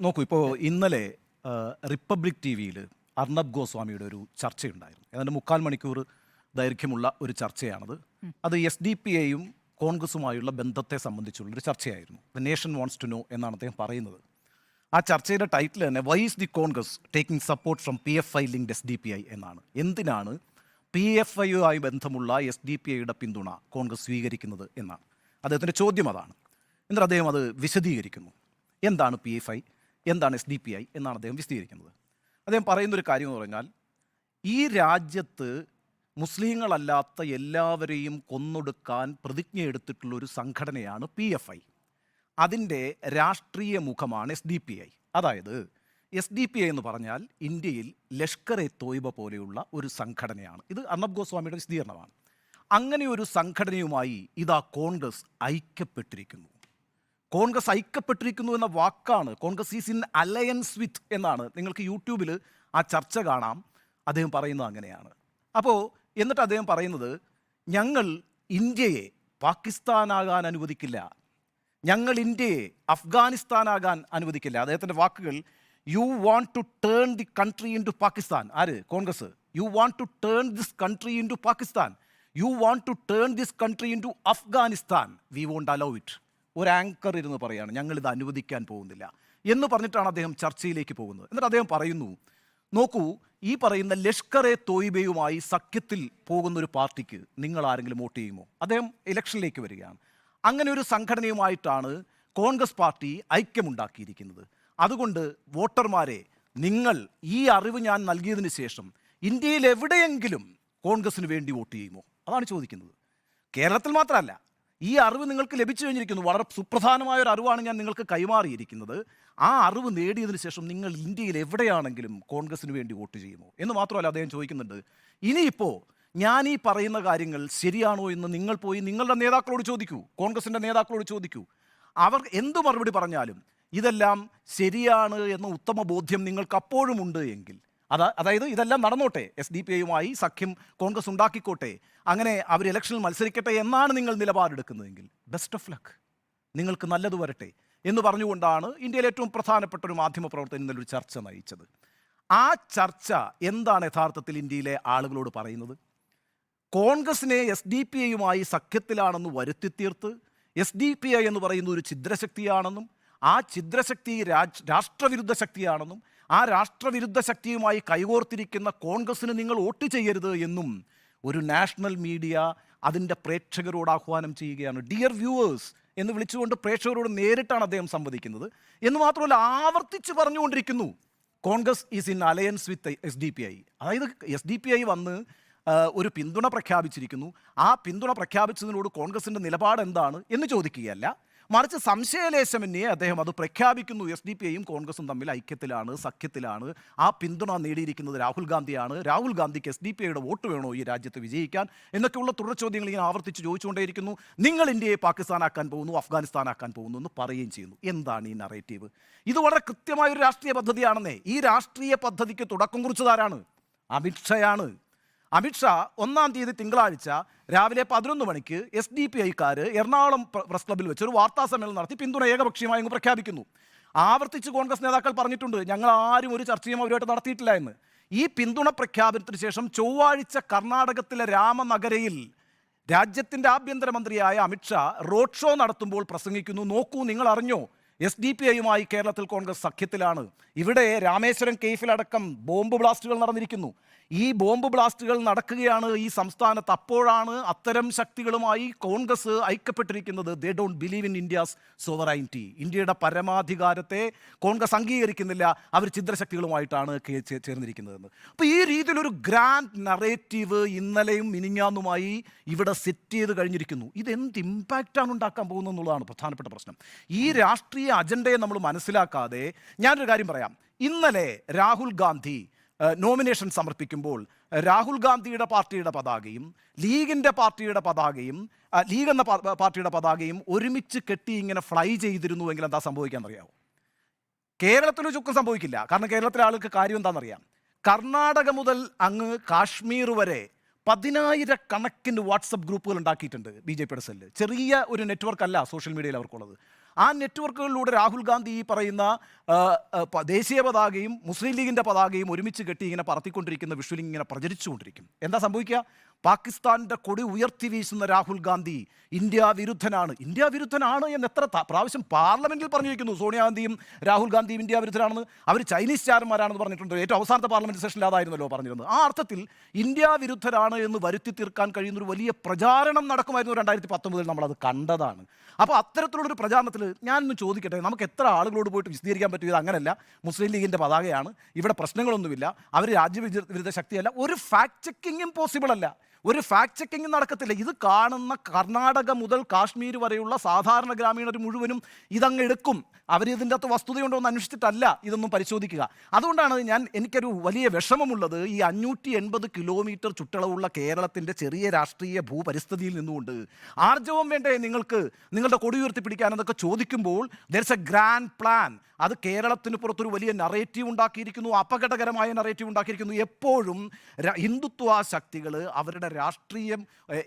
നോക്കൂ ഇപ്പോൾ ഇന്നലെ റിപ്പബ്ലിക് ടി വിയിൽ അർണബ് ഗോസ്വാമിയുടെ ഒരു ചർച്ചയുണ്ടായിരുന്നു. ഏതാണ്ട് മുക്കാൽ മണിക്കൂർ ദൈർഘ്യമുള്ള ഒരു ചർച്ചയാണത്. അത് എസ് ഡി പി എയും കോൺഗ്രസുമായുള്ള ബന്ധത്തെ സംബന്ധിച്ചുള്ളൊരു ചർച്ചയായിരുന്നു. The nation wants to know എന്നാണ് അദ്ദേഹം പറയുന്നത്. ആ ചർച്ചയുടെ ടൈറ്റിൽ തന്നെ why is the Congress taking support from P F I linked S D P I എന്നാണ്. എന്തിനാണ് പി എഫ് ഐയുമായി ബന്ധമുള്ള എസ് ഡി പി ഐയുടെ പിന്തുണ കോൺഗ്രസ് സ്വീകരിക്കുന്നത് എന്നാണ്. അദ്ദേഹത്തിന്റെ ചോദ്യം അതാണ്. എന്നിട്ട് അദ്ദേഹം അത് വിശദീകരിക്കുന്നു. എന്താണ് പി എഫ് ഐ എന്താണ് എസ് ഡി പി ഐ എന്നാണ് അദ്ദേഹം വിശദീകരിക്കുന്നത്. അദ്ദേഹം പറയുന്നൊരു കാര്യം എന്ന് പറഞ്ഞാൽ ഈ രാജ്യത്ത് മുസ്ലിങ്ങളല്ലാത്ത എല്ലാവരെയും കൊന്നൊടുക്കാൻ പ്രതിജ്ഞ എടുത്തിട്ടുള്ള ഒരു സംഘടനയാണ് പി എഫ് ഐ അതിന്റെ രാഷ്ട്രീയ മുഖമാണ് എസ് ഡി പി ഐ അതായത് എസ് ഡി പി ഐ എന്ന് പറഞ്ഞാൽ ഇന്ത്യയിൽ ലഷ്കർ എ തോയ്ബ പോലെയുള്ള ഒരു സംഘടനയാണ്. ഇത് അർണബ് ഗോസ്വാമിയുടെ വിശദീകരണമാണ്. അങ്ങനെ ഒരു സംഘടനയുമായി ഇതാ കോൺഗ്രസ് ഐക്യപ്പെട്ടിരിക്കുന്നു. കോൺഗ്രസ് ഐക്യപ്പെട്ടിരിക്കുന്നു എന്ന വാക്കാണ് Congress is in alliance with എന്നാണ്. നിങ്ങൾക്ക് യൂട്യൂബിൽ ആ ചർച്ച കാണാം. അദ്ദേഹം പറയുന്നത് അങ്ങനെയാണ്. അപ്പോൾ എന്നിട്ട് അദ്ദേഹം പറയുന്നത് ഞങ്ങൾ ഇന്ത്യയെ പാകിസ്ഥാനാകാൻ അനുവദിക്കില്ല. ഞങ്ങൾ ഇന്ത്യയെ അഫ്ഗാനിസ്ഥാനാകാൻ അനുവദിക്കില്ല. അദ്ദേഹത്തിന്റെ വാക്കുകൾ you want to turn the country into Pakistan ആര്? Congress. You want to turn this country into Pakistan you want to turn this country into Afghanistan we won't allow it ഒരു ആങ്കർ ഇരുന്ന് പറയാണ് ഞങ്ങളിത് അനുവദിക്കാൻ പോകുന്നില്ല. എന്ന് പറഞ്ഞിട്ടാണ് അദ്ദേഹം ചർച്ചയിലേക്ക് പോകുന്നത്. എന്നിട്ട് അദ്ദേഹം പറയുന്നു നോക്കൂ ഈ പറയുന്ന ലഷ്കർ എ തോയ്ബയുമായി സഖ്യത്തിൽ പോകുന്ന ഒരു പാർട്ടിക്ക് നിങ്ങൾ ആരെങ്കിലും വോട്ട് ചെയ്യുമോ? അദ്ദേഹം ഇലക്ഷനിലേക്ക് വരികയാണ്. അങ്ങനെ ഒരു സംഘടനയുമായിട്ടാണ് കോൺഗ്രസ് പാർട്ടി ഐക്യമുണ്ടാക്കിയിരിക്കുന്നത്. അതുകൊണ്ട് വോട്ടർമാരെ നിങ്ങൾ ഈ അറിവ് ഞാൻ നൽകിയതിന് ശേഷം ഇന്ത്യയിൽ എവിടെയെങ്കിലും കോൺഗ്രസിന് വേണ്ടി വോട്ട് ചെയ്യുമോ? അതാണ് ചോദിക്കുന്നത്. കേരളത്തിൽ മാത്രമല്ല ഈ അറിവ് നിങ്ങൾക്ക് ലഭിച്ചു കഴിഞ്ഞിരിക്കുന്നു. വളരെ സുപ്രധാനമായ ഒരു അറിവാണ് ഞാൻ നിങ്ങൾക്ക് കൈമാറിയിരിക്കുന്നത്. ആ അറിവ് നേടിയതിന് ശേഷം നിങ്ങൾ ഇന്ത്യയിൽ എവിടെയാണെങ്കിലും കോൺഗ്രസിന് വേണ്ടി വോട്ട് ചെയ്യുമോ? എന്ന് മാത്രമല്ല അദ്ദേഹം ചോദിക്കുന്നുണ്ട്. ഇനിയിപ്പോൾ ഞാൻ ഈ പറയുന്ന കാര്യങ്ങൾ ശരിയാണോ എന്ന് നിങ്ങൾ പോയി നിങ്ങളുടെ നേതാക്കളോട് ചോദിക്കൂ. കോൺഗ്രസിന്റെ നേതാക്കളോട് ചോദിക്കൂ. അവർ എന്തു മറുപടി പറഞ്ഞാലും ഇതെല്ലാം ശരിയാണ് എന്ന ഉത്തമ ബോധ്യം നിങ്ങൾക്ക് അപ്പോഴും ഉണ്ട് എങ്കിൽ അതാ അതായത് ഇതെല്ലാം നടന്നോട്ടെ. എസ് ഡി പി ഐയുമായി സഖ്യം കോൺഗ്രസ് ഉണ്ടാക്കിക്കോട്ടെ. അങ്ങനെ അവർ ഇലക്ഷനിൽ മത്സരിക്കട്ടെ എന്നാണ് നിങ്ങൾ നിലപാടെടുക്കുന്നതെങ്കിൽ ബെസ്റ്റ് ഓഫ് ലക്ക് നിങ്ങൾക്ക് നല്ലത് വരട്ടെ എന്ന് പറഞ്ഞുകൊണ്ടാണ് ഇന്ത്യയിലെ ഏറ്റവും പ്രധാനപ്പെട്ട ഒരു മാധ്യമ പ്രവർത്തനം ഇന്നലെ ഒരു ചർച്ച നയിച്ചത്. ആ ചർച്ച എന്താണ് യഥാർത്ഥത്തിൽ ഇന്ത്യയിലെ ആളുകളോട് പറയുന്നത്? കോൺഗ്രസിനെ എസ് ഡി പി ഐയുമായി സഖ്യത്തിലാണെന്ന് വരുത്തി തീർത്ത് എസ് ഡി പി ഐ എന്ന് പറയുന്ന ഒരു ഛിദ്രശക്തിയാണെന്നും ആ ഛിദ്രശക്തി രാജ് രാഷ്ട്രവിരുദ്ധ ശക്തിയാണെന്നും ആ രാഷ്ട്രവിരുദ്ധ ശക്തിയുമായി കൈകോർത്തിരിക്കുന്ന കോൺഗ്രസ്സിന് നിങ്ങൾ വോട്ട് ചെയ്യരുത് എന്നും ഒരു നാഷണൽ മീഡിയ അതിന്റെ പ്രേക്ഷകരോട് ആഹ്വാനം ചെയ്യുകയാണ്. ഡിയർ വ്യൂവേഴ്സ് എന്ന് വിളിച്ചുകൊണ്ട് പ്രേക്ഷകരോട് നേരിട്ടാണ് അദ്ദേഹം സംവദിക്കുന്നത്. എന്ന് മാത്രമല്ല ആവർത്തിച്ച് പറഞ്ഞുകൊണ്ടിരിക്കുന്നു. Congress is in alliance with S D P I അതായത് എസ് ഡി പി ഐ വന്ന് ഒരു പിന്തുണ പ്രഖ്യാപിച്ചിരിക്കുന്നു. ആ പിന്തുണ പ്രഖ്യാപിച്ചതിനോട് കോൺഗ്രസിന്റെ നിലപാട് എന്താണ് എന്ന് ചോദിക്കുകയല്ല. മറിച്ച് സംശയലേശമന്യേ അദ്ദേഹം അത് പ്രഖ്യാപിക്കുന്നു. എസ് ഡി പി ഐയും കോൺഗ്രസും തമ്മിൽ ഐക്യത്തിലാണ് സഖ്യത്തിലാണ്. ആ പിന്തുണ നേടിയിരിക്കുന്നത് രാഹുൽ ഗാന്ധിയാണ്. രാഹുൽ ഗാന്ധിക്ക് എസ് ഡി പി ഐയുടെ വോട്ട് വേണോ ഈ രാജ്യത്ത് വിജയിക്കാൻ? എന്നൊക്കെയുള്ള തുടർ ചോദ്യങ്ങൾ ഇങ്ങനെ ആവർത്തിച്ച് ചോദിച്ചുകൊണ്ടേയിരിക്കുന്നു. നിങ്ങൾ ഇന്ത്യയെ പാകിസ്ഥാനാക്കാൻ പോകുന്നു അഫ്ഗാനിസ്ഥാനാക്കാൻ പോകുന്നു എന്ന് പറയുകയും ചെയ്യുന്നു. എന്താണ് ഈ നറേറ്റീവ് ഇത് വളരെ കൃത്യമായ ഒരു രാഷ്ട്രീയ പദ്ധതിയാണെന്നേ. ഈ രാഷ്ട്രീയ പദ്ധതിക്ക് തുടക്കം കുറിച്ചതാരാണ് അമിത്ഷയാണ് അമിത്ഷാ ഒന്നാം തീയതി തിങ്കളാഴ്ച രാവിലെ പതിനൊന്ന് മണിക്ക് എസ് ഡി പി ഐക്കാർ എറണാകുളം പ്രസ് ക്ലബ്ബിൽ വെച്ച് ഒരു വാർത്താ സമ്മേളനം നടത്തി പിന്തുണ ഏകപക്ഷീയമായി അങ്ങ് പ്രഖ്യാപിക്കുന്നു. ആവർത്തിച്ച് കോൺഗ്രസ് നേതാക്കൾ പറഞ്ഞിട്ടുണ്ട് ഞങ്ങൾ ആരും ഒരു ചർച്ചയും അവരുമായിട്ട് നടത്തിയിട്ടില്ല എന്ന്. ഈ പിന്തുണ പ്രഖ്യാപനത്തിന് ശേഷം ചൊവ്വാഴ്ച കർണാടകത്തിലെ രാമനഗരയിൽ രാജ്യത്തിന്റെ ആഭ്യന്തരമന്ത്രിയായ അമിത്ഷാ റോഡ് ഷോ നടത്തുമ്പോൾ പ്രസംഗിക്കുന്നു നോക്കൂ നിങ്ങൾ അറിഞ്ഞോ എസ് ഡി പി ഐയുമായി കേരളത്തിൽ കോൺഗ്രസ് സഖ്യത്തിലാണ്. ഇവിടെ രാമേശ്വരം കേഫിലടക്കം ബോംബ് ബ്ലാസ്റ്റുകൾ നടന്നിരിക്കുന്നു. ഈ ബോംബ് ബ്ലാസ്റ്റുകൾ നടക്കുകയാണ് ഈ സംസ്ഥാനത്ത് അപ്പോഴാണ് അത്തരം ശക്തികളുമായി Congress ഐക്യപ്പെട്ടിരിക്കുന്നത്. They don't believe in India's sovereignty ഇന്ത്യയുടെ പരമാധികാരത്തെ കോൺഗ്രസ് അംഗീകരിക്കുന്നില്ല. അവർ ചിദ്രശക്തികളുമായിട്ടാണ് ചേർന്നിരിക്കുന്നതെന്ന്. അപ്പോൾ ഈ രീതിയിലൊരു ഗ്രാൻഡ് നറേറ്റീവ് ഇന്നലെയും മിനിഞ്ഞാന്നുമായി ഇവിടെ സെറ്റ് ചെയ്ത് കഴിഞ്ഞിരിക്കുന്നു. ഇതെന്ത് ഇമ്പാക്റ്റാണ് ഉണ്ടാക്കാൻ പോകുന്നത് എന്നുള്ളതാണ് പ്രധാനപ്പെട്ട പ്രശ്നം. ഈ രാഷ്ട്രീയ അജണ്ടയെ നമ്മൾ മനസ്സിലാക്കാതെ ഞാനൊരു കാര്യം പറയാം. ഇന്നലെ രാഹുൽ ഗാന്ധി നോമിനേഷൻ സമർപ്പിക്കുമ്പോൾ രാഹുൽ ഗാന്ധിയുടെ പാർട്ടിയുടെ പതാകയും ലീഗിന്റെ പാർട്ടിയുടെ പതാകയും ലീഗ് എന്ന പാർട്ടിയുടെ പതാകയും ഒരുമിച്ച് കെട്ടി ഇങ്ങനെ ഫ്ലൈ ചെയ്തിരുന്നുവെങ്കിൽ എന്താ സംഭവിക്കാൻ അറിയാമോ കേരളത്തിൽ ചുക്കം സംഭവിക്കില്ല. കാരണം കേരളത്തിലെ ആൾക്ക് കാര്യം എന്താണെന്നറിയാം കർണാടക മുതൽ അങ്ങ് കാശ്മീർ വരെ പതിനായിരക്കണക്കിന് വാട്സപ്പ് ഗ്രൂപ്പുകൾ ഉണ്ടാക്കിയിട്ടുണ്ട് ബി ജെ പിയുടെ സെല്ല് ചെറിയ ഒരു നെറ്റ്വർക്ക് അല്ല സോഷ്യൽ മീഡിയയിൽ അവർക്കുള്ളത്. ആ നെറ്റ്വർക്കുകളിലൂടെ രാഹുൽ ഗാന്ധി ഈ പറയുന്ന ദേശീയ പതാകയും മുസ്ലിം ലീഗിന്റെ പതാകയും ഒരുമിച്ച് കെട്ടി ഇങ്ങനെ പറത്തിക്കൊണ്ടിരിക്കുന്ന വിഷ്വൽ ഇങ്ങനെ പ്രചരിച്ചുകൊണ്ടിരിക്കും. എന്താ സംഭവിക്കുക? പാകിസ്ഥാന്റെ കൊടി ഉയർത്തി വീശുന്ന രാഹുൽ ഗാന്ധി ഇന്ത്യ വിരുദ്ധനാണ്. ഇന്ത്യ വിരുദ്ധനാണ് എന്ന് എത്ര പ്രാവശ്യം പാർലമെന്റിൽ പറഞ്ഞിരിക്കുന്നു. സോണിയാഗാന്ധിയും രാഹുൽ ഗാന്ധിയും ഇന്ത്യ വിരുദ്ധരാണെന്ന്. അവർ ചൈനീസ് ചാരന്മാരാണെന്ന് പറഞ്ഞിട്ടുണ്ട്. ഏറ്റവും അവസാനത്തെ പാർലമെന്റ് സെഷനിൽ അതായിരുന്നല്ലോ പറഞ്ഞിരുന്നത്. ആ അർത്ഥത്തിൽ ഇന്ത്യ വിരുദ്ധരാണ് എന്ന് വരുത്തി തീർക്കാൻ കഴിയുന്ന ഒരു വലിയ പ്രചാരണം നടക്കുമായിരുന്നു രണ്ടായിരത്തി പത്തൊമ്പതിൽ നമ്മളത് കണ്ടതാണ്. അപ്പോൾ അത്തരത്തിലുള്ളൊരു പ്രചാരണത്തിൽ ഞാനൊന്ന് ചോദിക്കട്ടെ? നമുക്ക് എത്ര ആളുകളോട് പോയിട്ട് വിശദീകരിക്കാൻ പറ്റും? ഇത് അങ്ങനെയല്ല മുസ്ലിം ലീഗിന്റെ പതാകയാണ്. ഇവിടെ പ്രശ്നങ്ങളൊന്നുമില്ല. അവർ രാജ്യവിരുദ്ധ ശക്തിയല്ല. ഒരു ഫാക്ട് ചെക്കിങ്ങും പോസിബിൾ അല്ല. ഒരു ഫാക്ട് ചെക്കിംഗ് നടക്കത്തില്ല. ഇത് കാണുന്ന കർണാടക മുതൽ കാശ്മീർ വരെയുള്ള സാധാരണ ഗ്രാമീണർ മുഴുവനും ഇതങ്ങ് എടുക്കും. അവർ ഇതിന്റെ അകത്ത് വസ്തുതയുണ്ടോ എന്ന് അന്വേഷിച്ചിട്ടല്ല ഇതൊന്നും പരിശോധിക്കുക. അതുകൊണ്ടാണ് ഞാൻ എനിക്കൊരു വലിയ വിഷമമുള്ളത് ഈ അഞ്ഞൂറ്റി എൺപത് കിലോമീറ്റർ ചുറ്റളവുള്ള കേരളത്തിന്റെ ചെറിയ രാഷ്ട്രീയ ഭൂപരിസ്ഥിതിയിൽ നിന്നുകൊണ്ട്. ആർജവം വേണ്ടേ നിങ്ങൾക്ക്? നിങ്ങളുടെ കൊടി ഉയർത്തി പിടിക്കാൻ എന്നൊക്കെ ചോദിക്കുമ്പോൾ ദർസ് എ ഗ്രാൻഡ് പ്ലാൻ അത് കേരളത്തിന് പുറത്തൊരു വലിയ നറേറ്റീവ് ഉണ്ടാക്കിയിരിക്കുന്നു അപകടകരമായ നറേറ്റീവ് ഉണ്ടാക്കിയിരിക്കുന്നു. എപ്പോഴും ഹിന്ദുത്വ ശക്തികൾ അവരുടെ രാഷ്ട്രീയം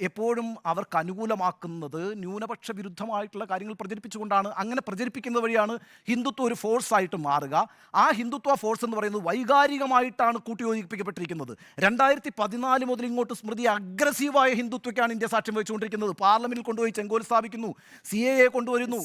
എപ്പോഴും അവർക്ക് അനുകൂലമാക്കുന്നത് ന്യൂനപക്ഷ വിരുദ്ധമായിട്ടുള്ള കാര്യങ്ങൾ പ്രചരിപ്പിച്ചുകൊണ്ടാണ്. അങ്ങനെ പ്രചരിപ്പിക്കുന്നത് വഴിയാണ് ഹിന്ദുത്വ ഒരു ഫോഴ്സ് ആയിട്ട് മാറുക. ആ ഹിന്ദുത്വ ഫോഴ്സ് എന്ന് പറയുന്നത് വൈകാരികമായിട്ടാണ് കൂട്ടിയോജിപ്പിക്കപ്പെട്ടിരിക്കുന്നത്. രണ്ടായിരത്തി പതിനാല് മുതൽ ഇങ്ങോട്ട് സ്മൃതി അഗ്രസീവായ ഹിന്ദുത്വയ്ക്കാണ് ഇന്ത്യ സാക്ഷ്യം വഹിച്ചുകൊണ്ടിരിക്കുന്നത്. പാർലമെന്റിൽ കൊണ്ടുപോയി ചെങ്കോൽ സ്ഥാപിക്കുന്നു സി എ എ കൊണ്ടുവരുന്നു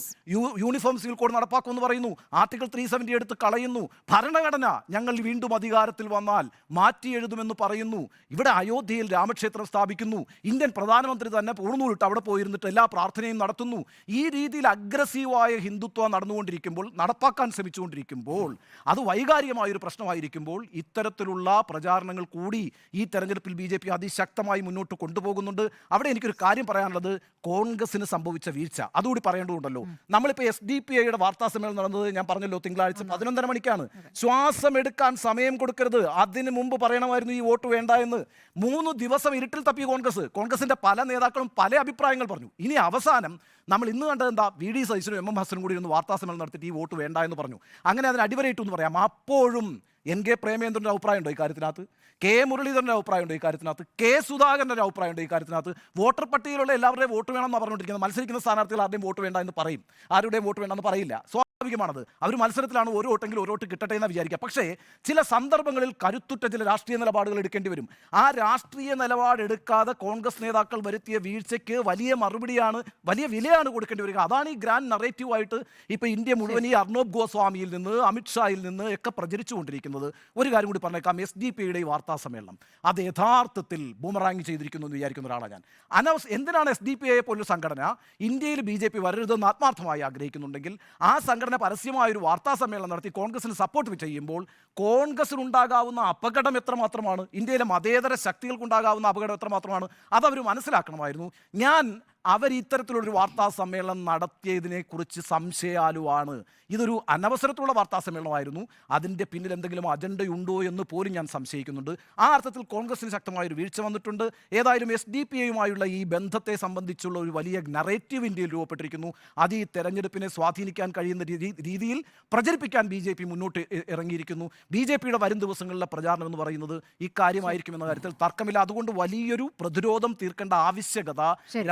യൂണിഫോം സിവിൽ കോഡ് നടപ്പാക്കുമെന്ന് പറയുന്നു ആർട്ടിക്കിൾ ത്രീ സെവന്റി എടുത്ത് കളയുന്നു. ഭരണഘടന ഞങ്ങൾ വീണ്ടും അധികാരത്തിൽ വന്നാൽ മാറ്റി എഴുതുമെന്ന് പറയുന്നു. ഇവിടെ അയോധ്യയിൽ രാമക്ഷേത്രം സ്ഥാപിക്കുന്നു. ഇന്ത്യൻ പ്രധാനമന്ത്രി തന്നെ പൂർണൂരിട്ട് അവിടെ പോയിരുന്നിട്ട് എല്ലാ പ്രാർത്ഥനയും നടത്തുന്നു. ഈ രീതിയിൽ അഗ്രസീവായ ഹിന്ദുത്വം നടന്നുകൊണ്ടിരിക്കുമ്പോൾ നടപ്പാക്കാൻ ശ്രമിച്ചുകൊണ്ടിരിക്കുമ്പോൾ അത് വൈകാരികമായൊരു പ്രശ്നമായിരിക്കുമ്പോൾ ഇത്തരത്തിലുള്ള പ്രചാരണങ്ങൾ കൂടി ഈ തെരഞ്ഞെടുപ്പിൽ ബി ജെ പി അതിശക്തമായി മുന്നോട്ട് കൊണ്ടുപോകുന്നുണ്ട്. അവിടെ എനിക്കൊരു കാര്യം പറയാനുള്ളത്. കോൺഗ്രസിന് സംഭവിച്ച വീഴ്ച. അതുകൂടി പറയേണ്ടതുണ്ടല്ലോ. നമ്മളിപ്പോൾ എസ് ഡി പി ഐയുടെ വാർത്താ സമ്മേളനം നടന്നത് ഞാൻ പറഞ്ഞല്ലോ തിങ്കളാഴ്ച പതിനൊന്നര മണിക്കാണ്. ശ്വാസം എടുക്കാൻ സമയം കൊടുക്കരുത്. അതിന് മുമ്പ് പറയണമായിരുന്നു ഈ വോട്ട് വേണ്ട എന്ന്. മൂന്ന് ദിവസം ഇരുട്ടിൽ തപ്പി കോൺഗ്രസ്. കോൺഗ്രസിന്റെ പല നേതാക്കളും പല അഭിപ്രായങ്ങൾ പറഞ്ഞു. ഇനി അവസാനം നമ്മൾ ഇന്ന് കണ്ടത് എന്താ? വി ഡി സതീശനും എം എം ഹസനും കൂടി ഒന്ന് വാർത്താസമ്മേളനം നടത്തിയിട്ട് ഈ വോട്ട് വേണ്ട എന്ന് പറഞ്ഞു. അങ്ങനെ അതിന് അടിവരയിട്ടു എന്ന് പറയാം. അപ്പോഴും എൻ കെ പ്രേമേന്ദ്രന്റെ അഭിപ്രായം ഉണ്ടോ ഈ കാര്യത്തിനകത്ത്? കെ മുരളീധരന്റെ അഭിപ്രായം ഉണ്ടോ ഈ കാര്യത്തിനകത്ത്? കെ സുധാകരന്റെ ഒരു അഭിപ്രായം ഉണ്ടോ ഈ കാര്യത്തിനകത്ത്? വോട്ടർ പട്ടികയിലുള്ള എല്ലാവരുടെയും വോട്ട് വേണമെന്നാണ് പറഞ്ഞുകൊണ്ടിരിക്കുന്നത്. മത്സരിക്കുന്ന സ്ഥാനാർത്ഥികൾ ആരുടെയും വോട്ട് വേണ്ട എന്ന് പറയും. ആരുടെയും വോട്ട് വേണ്ടെന്ന് പറയില്ല. സ്വാഭാവികമാണത്. അവർ മത്സരത്തിലാണ് ഓരോ വോട്ടെങ്കിലും ഓരോ വോട്ട് കിട്ടട്ടെ എന്ന് വിചാരിക്കുക. പക്ഷേ ചില സന്ദർഭങ്ങളിൽ കരുത്തുറ്റ ചില രാഷ്ട്രീയ നിലപാടുകൾ എടുക്കേണ്ടി വരും. ആ രാഷ്ട്രീയ നിലപാടെടുക്കാതെ കോൺഗ്രസ് നേതാക്കൾ വരുത്തിയ വീഴ്ചയ്ക്ക് വലിയ മറുപടിയാണ് വലിയ വിലയാണ് കൊടുക്കേണ്ടി വരിക. അതാണ് ഈ ഗ്രാൻഡ് നറേറ്റീവായിട്ട് ഇപ്പോൾ ഇന്ത്യ മുഴുവൻ ഈ അർണോബ് ഗോസ്വാമിയിൽ നിന്ന് അമിത്ഷായിൽ നിന്ന് ഒക്കെ പ്രചരിച്ചുകൊണ്ടിരിക്കുന്നത്. ഒരു കാര്യം കൂടി പറഞ്ഞേക്കാം. എസ് ഡി പിയുടെ ഈ വാർത്താ സമ്മേളനം. അത് യഥാർത്ഥത്തിൽ ബൂമറാങ് ചെയ്തിരിക്കുന്നു എന്ന് വിചാരിക്കുന്ന ഒരാളാണ് ഞാൻ. അനവസ് എന്തിനാണ് എസ് ഡി പി ഐയെ പോലൊരു സംഘടന ഇന്ത്യയിൽ ബി ജെ പി വരരുതെന്ന് ആത്മാർത്ഥമായി ആഗ്രഹിക്കുന്നുണ്ടെങ്കിൽ ആ സംഘടന പരസ്യമായ ഒരു വാർത്താ സമ്മേളനം നടത്തി കോൺഗ്രസിന് സപ്പോർട്ട് ചെയ്യുമ്പോൾ കോൺഗ്രസിനുണ്ടാകാവുന്ന അപകടം എത്രമാത്രമാണ്? ഇന്ത്യയിലെ മതേതര ശക്തികൾക്കുണ്ടാകാവുന്ന അപകടം എത്രമാത്രമാണ്? അതവർ മനസ്സിലാക്കണമായിരുന്നു. ഞാൻ അവർ ഇത്തരത്തിലുള്ളൊരു വാർത്താ സമ്മേളനം നടത്തിയതിനെക്കുറിച്ച് സംശയാലുവാണ്. ഇതൊരു അനവസരത്തിലുള്ള വാർത്താ സമ്മേളനമായിരുന്നു അതിന്റെ പിന്നിൽ എന്തെങ്കിലും അജണ്ടയുണ്ടോ എന്ന് പോലും ഞാൻ സംശയിക്കുന്നുണ്ട്. ആ അർത്ഥത്തിൽ കോൺഗ്രസിന് ശക്തമായൊരു വീഴ്ച വന്നിട്ടുണ്ട്. ഏതായാലും എസ് ഡി പി എയുമായുള്ള ഈ ബന്ധത്തെ സംബന്ധിച്ചുള്ള ഒരു വലിയ നറേറ്റീവ് ഇന്ത്യയിൽ രൂപപ്പെട്ടിരിക്കുന്നു. അത് ഈ തെരഞ്ഞെടുപ്പിനെ സ്വാധീനിക്കാൻ കഴിയുന്ന രീതിയിൽ പ്രചരിപ്പിക്കാൻ ബി ജെ പി മുന്നോട്ട് ഇറങ്ങിയിരിക്കുന്നു. ബി ജെ പിയുടെ വരും ദിവസങ്ങളിലെ പ്രചാരണം എന്ന് പറയുന്നത് ഇക്കാര്യമായിരിക്കും എന്ന കാര്യത്തിൽ തർക്കമില്ല. അതുകൊണ്ട് വലിയൊരു പ്രതിരോധം തീർക്കേണ്ട ആവശ്യകത ശരി.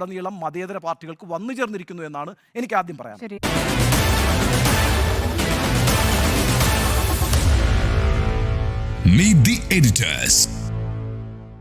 രാജ്യത്തുടനീളം മതേതര പാർട്ടികൾക്ക് വന്നു ചേർന്നിരിക്കുന്നു എന്നാണ് എനിക്ക് ആദ്യം പറയാൻ ശരി Meet the editors.